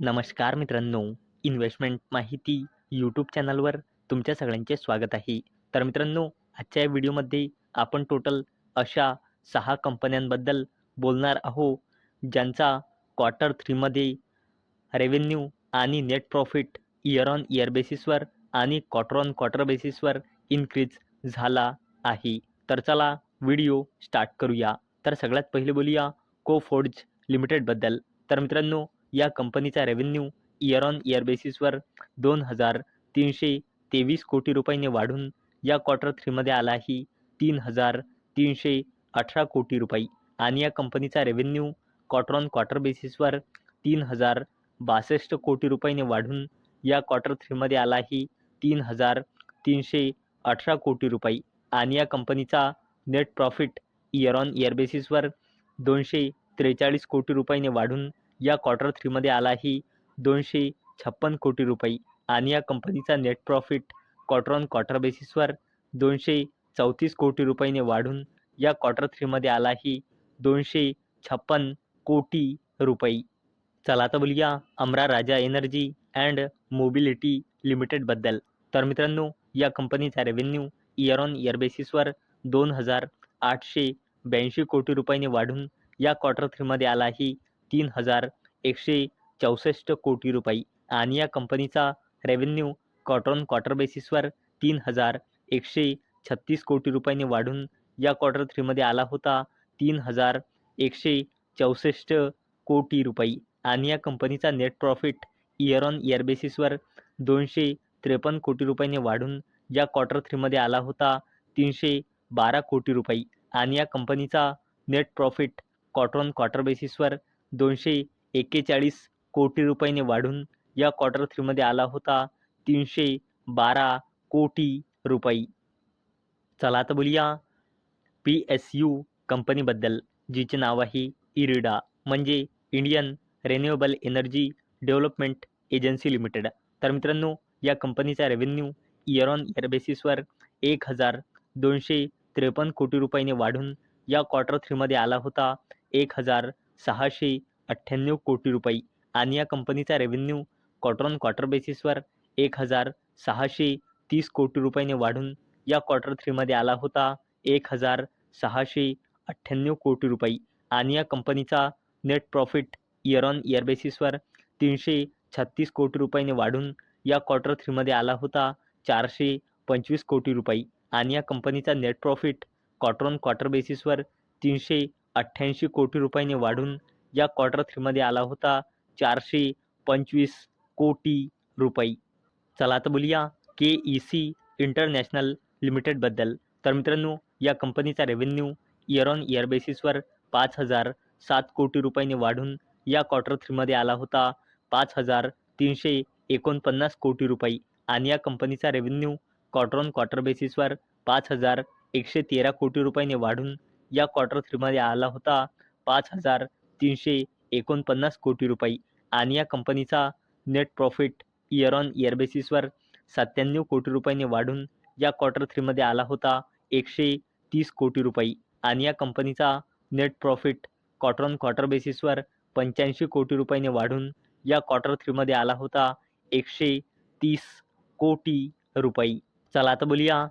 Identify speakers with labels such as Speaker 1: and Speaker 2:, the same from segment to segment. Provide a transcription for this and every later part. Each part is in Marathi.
Speaker 1: नमस्कार मित्रांनो इन्व्हेस्टमेंट माहिती यूट्यूब चॅनलवर तुमच्या सगळ्यांचे स्वागत आहे. तर मित्रांनो आजच्या या व्हिडिओमध्ये आपण टोटल अशा सहा कंपन्यांबद्दल बोलणार आहो ज्यांचा क्वार्टर थ्रीमध्ये रेव्हेन्यू आणि net profit year on year बेसिसवर आणि क्वार्टर ऑन क्वार्टर बेसिसवर इन्क्रीज झाला आहे. तर चला व्हिडिओ स्टार्ट करूया. तर सगळ्यात पहिले बोलूया कोफोर्ज लिमिटेडबद्दल तर मित्रांनो या कंपनीचा रेव्हेन्यू इयर ऑन इयर बेसिसवर दोन हजार तीनशे तेवीस कोटी रुपयांनी वाढून या क्वार्टर थ्रीमध्ये आला तीन हजार तीनशे अठरा कोटी रुपये. आणि या कंपनीचा रेव्हेन्यू क्वार्टर ऑन क्वार्टर बेसिसवर तीन हजार बासष्ट कोटी रुपयांनी वाढून या क्वार्टर थ्रीमध्ये आला तीन हजार तीनशे अठरा कोटी रुपये. आणि या कंपनीचा net profit year on year बेसिसवर दोनशे त्रेचाळीस कोटी रुपयांनी वाढून या क्वार्टर थ्रीमध्ये आलाही दोनशे छप्पन कोटी रुपये. आणि या कंपनीचा net profit quarter on quarter बेसिसवर दोनशे चौतीस कोटी रुपयाने वाढून या क्वार्टर थ्रीमध्ये आलाही दोनशे छप्पन कोटी रुपये. चला आता बोलूया Amara Raja energy and mobility लिमिटेडबद्दल तर मित्रांनो या कंपनीचा रेव्हेन्यू इयर ऑन इयर बेसिसवर दोन हजार आठशे ब्याऐंशी कोटी रुपयाने वाढून या क्वार्टर थ्रीमध्ये आलाही तीन हजार एकशे चौसष्ट कोटी रुपये. आणि या कंपनीचा रेव्हेन्यू क्वार्टर ऑन क्वार्टर बेसिसवर तीन हजार एकशे छत्तीस कोटी रुपयांनी वाढून या क्वार्टर थ्रीमध्ये आला होता. तीन हजार एकशे चौसष्ट कोटी रुपये. आणि या कंपनीचा net profit year on year बेसिसवर दोनशे त्रेपन्न कोटी रुपयांनी वाढून या क्वार्टर थ्रीमध्ये आला होता. तीनशे बारा कोटी रुपये. आणि या कंपनीचा net profit quarter on quarter बेसिसवर दोनशे एक्केचाळीस कोटी रुपयांनी वाढून या क्वार्टर थ्रीमध्ये आला होता. तीनशे बारा कोटी रुपये. चला आता बोलूया पी एस यू कंपनीबद्दल जिचे नाव आहे इरिडा म्हणजे Indian renewable energy development agency limited तर मित्रांनो या कंपनीचा रेव्हेन्यू इयर ऑन इयर बेसिसवर एक हजार दोनशे त्रेपन्न कोटी रुपयांनी वाढून या क्वार्टर थ्रीमध्ये आला होता. एक हजार सहाशे अठ्ठ्याण्णव कोटी रुपये आणि या कंपनीचा रेव्हेन्यू क्वार्टर ऑन क्वार्टर बेसिसवर एक हजार सहाशे तीस कोटी रुपयाने वाढून या क्वार्टर थ्रीमध्ये आला होता. एक हजार सहाशे अठ्ठ्याण्णव कोटी रुपये आणि या कंपनीचा net profit year on year बेसिसवर तीनशे छत्तीस कोटी रुपयाने वाढून या क्वार्टर थ्रीमध्ये आला होता. चारशे पंचवीस कोटी रुपये आणि या कंपनीचा net profit quarter on quarter बेसिसवर तीनशे अठ्ठ्याऐंशी कोटी रुपयांनी वाढून या क्वार्टर थ्रीमध्ये आला होता. चारशे पंचवीस कोटी रुपये. चला आता बोलूया के ई सी इंटरनॅशनल लिमिटेडबद्दल तर मित्रांनो या कंपनीचा रेव्हेन्यू इयर ऑन इयर बेसिसवर पाच हजार सात कोटी रुपयांनी वाढून या क्वार्टर थ्रीमध्ये आला होता. पाच हजार तीनशे एकोणपन्नास कोटी रुपये. आणि या कंपनीचा रेव्हेन्यू क्वार्टर ऑन क्वार्टर बेसिसवर पाच हजार एकशे तेरा कोटी रुपयांनी वाढून या क्वार्टर थ्रीमध्ये आला होता पाच हजार तीनशे एकोणपन्नास कोटी रुपये. आणि या कंपनीचा net profit year on year बेसिसवर सत्त्याण्णव कोटी रुपयांनी वाढून या क्वार्टर थ्रीमध्ये आला होता एकशे तीस कोटी रुपये. आणि या कंपनीचा net profit quarter on quarter बेसिसवर पंच्याऐंशी कोटी रुपयांनी वाढून या क्वार्टर थ्रीमध्ये आला होता एकशे तीस कोटी रुपये. चला आता बोलूया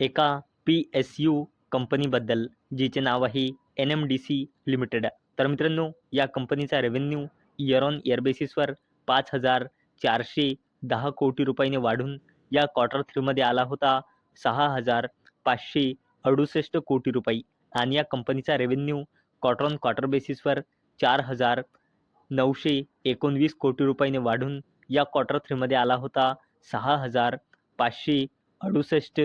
Speaker 1: एका पी एस यू कंपनीबद्दल जिचे नाव आहे N M D C limited. तर मित्रांनो या कंपनीचा रेव्हेन्यू इयर ऑन इयर बेसिसवर पाच हजार चारशे दहा कोटी रुपयाने वाढून या क्वार्टर थ्रीमध्ये आला होता सहा हजार पाचशे अडुसष्ट कोटी रुपये. आणि या कंपनीचा रेव्हेन्यू क्वार्टर ऑन क्वार्टर बेसिसवर चार हजार नऊशे एकोणवीस कोटी रुपयाने वाढून या क्वार्टर थ्रीमध्ये आला होता सहा हजार पाचशे अडुसष्ट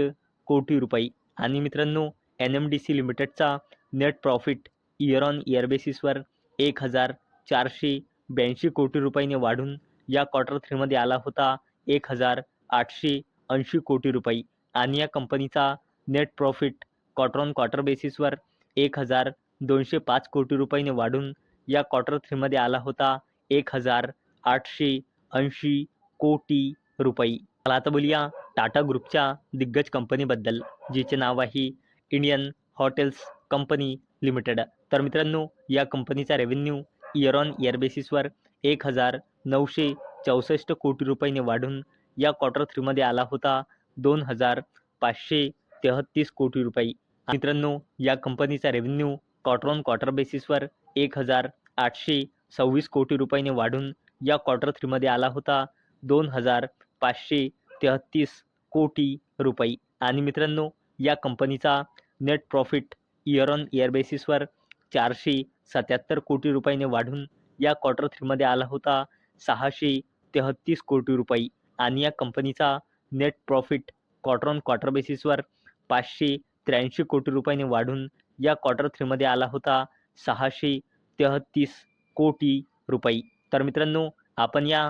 Speaker 1: कोटी रुपये. आणि मित्रांनो N M D C लिमिटेडचा net profit year on year बेसिसवर एक हजार चारशे ब्याऐंशी कोटी रुपयांनी वाढून या क्वार्टर थ्रीमध्ये आला होता एक हजार आठशे ऐंशी कोटी रुपये. आणि या कंपनीचा net profit quarter on quarter बेसिसवर एक हजार दोनशे पाच कोटी रुपयांनी वाढून या क्वार्टर थ्रीमध्ये आला होता एक हजार आठशे ऐंशी कोटी रुपये. मला आता बोलूया टाटा ग्रुपच्या दिग्गज कंपनीबद्दल जिचे नाव आहे इंडियन हॉटेल्स कंपनी लिमिटेड. तर मित्रांनो या कंपनीचा रेव्हेन्यू इयर ऑन इयर बेसिसवर एक हजार नऊशे चौसष्ट कोटी रुपयाने वाढून या क्वार्टर थ्रीमध्ये आला होता. दोन हजार पाचशे तेहत्तीस कोटी रुपये. मित्रांनो या कंपनीचा रेव्हेन्यू क्वार्टर ऑन क्वार्टर बेसिसवर एक हजार आठशे सव्वीस कोटी रुपयाने वाढून या क्वार्टर थ्रीमध्ये आला होता. दोन हजार पाचशे तेहत्तीस कोटी रुपये. आणि मित्रांनो या कंपनीचा net profit year on year बेसिसवर चारशे सत्याहत्तर कोटी रुपयाने वाढून या क्वार्टर थ्रीमध्ये आला होता. सहाशे तेहत्तीस कोटी रुपये. आणि या कंपनीचा net profit quarter on quarter बेसिसवर पाचशे त्र्याऐंशी कोटी रुपयाने वाढून या क्वार्टर थ्रीमध्ये आला होता. सहाशे तेहत्तीस कोटी रुपये. तर मित्रांनो आपण या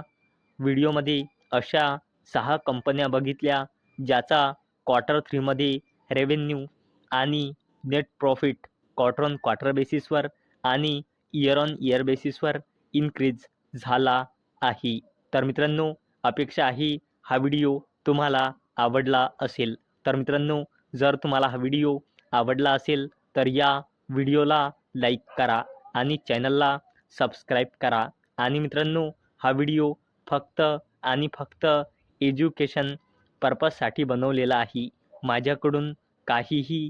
Speaker 1: व्हिडिओमध्ये अशा सहा कंपन्या बघितल्या ज्याचा क्वार्टर थ्रीमध्ये रेव्हेन्यू आणि net profit quarter on quarter बेसिसवर आणि इयर ऑन इयर बेसिसवर इन्क्रीज झाला आहे. तर मित्रांनो अपेक्षा आहे हा व्हिडिओ तुम्हाला आवडला असेल. तर मित्रांनो जर तुम्हाला हा व्हिडिओ आवडला असेल तर या व्हिडिओला लाईक करा आणि चॅनलला सबस्क्राईब करा. आणि मित्रांनो हा व्हिडिओ फक्त आणि फक्त एज्युकेशन पर्पजसाठी बनवलेला आहे. माझ्याकडून काहीही